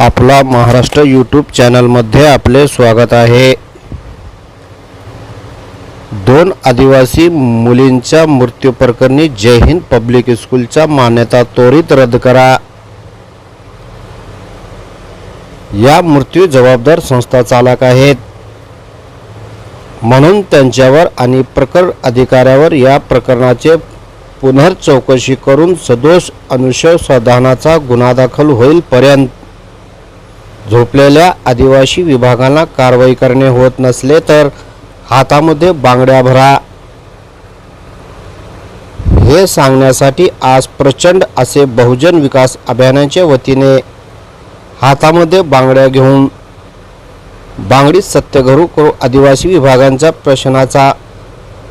आपला महाराष्ट्र यूट्यूब चॅनलमध्ये आपले स्वागत आहे. दोन आदिवासी मुलींच्या मृत्यूप्रकरणी जय हिंद पब्लिक स्कूलच्या मान्यता त्वरित रद्द करा. या मृत्यू जबाबदार संस्था चालक आहेत. म्हणून त्यांच्यावर आणि प्रकरण अधिकाऱ्यावर या प्रकरणाचे पुनर्चौकशी करून सदोष अनुशंधानाचा गुन्हा दाखल होईलपर्यंत. झोपलेल्या आदिवासी विभागांना कारवाई करणे होत नसले तर हातामध्ये बांगड्या भरा. हे सांगण्यासाठी आज प्रचंड असे बहुजन विकास अभियानाच्या वतीने हातामध्ये बांगड्या घेऊन बांगडीत सत्यघरू करू आदिवासी विभागांच्या प्रश्नाचा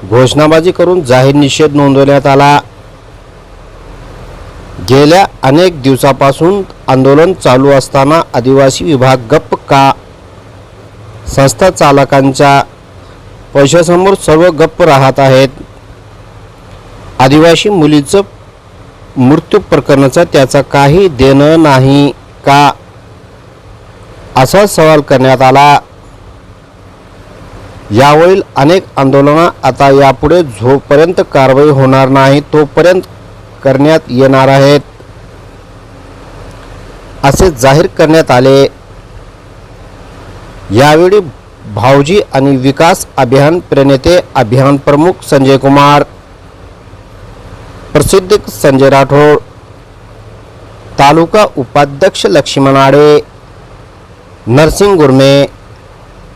घोषणाबाजी करून जाहीर निषेध नोंदवण्यात आला. गेल्या अनेक दिवसापासून आंदोलन चालू असताना आदिवासी विभाग गप्प का? संस्था चालकांच्या पैशासमोर सर्व गप्प राहत आहेत. आदिवासी मुलीचं मृत्यू प्रकरणाचा त्याचा काही देणं नाही का? असा सवाल करण्यात आला. यावरील अनेक आंदोलनं आता यापुढे जोपर्यंत कारवाई होणार नाही तोपर्यंत करण्यात येणार आहेत. असे जाहीर करण्यात आले. यावेळी भाऊजी आणि विकास अभियान प्रणेते अभियान प्रमुख संजय कुमार प्रसिद्ध संजय राठोड तालुका उपाध्यक्ष लक्ष्मण आडे नरसिंग गुरमे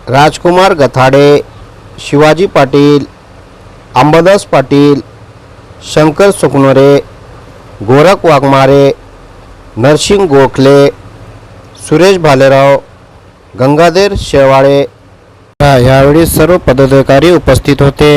राजकुमार गथाडे शिवाजी पाटील अंबादास पाटील शंकर सुकनोरे गोरख वाघमारे नरसिंग गोखले सुरेश भालेराव गंगाधर शेवाळे. यावेळी सर्व पदाधिकारी उपस्थित होते.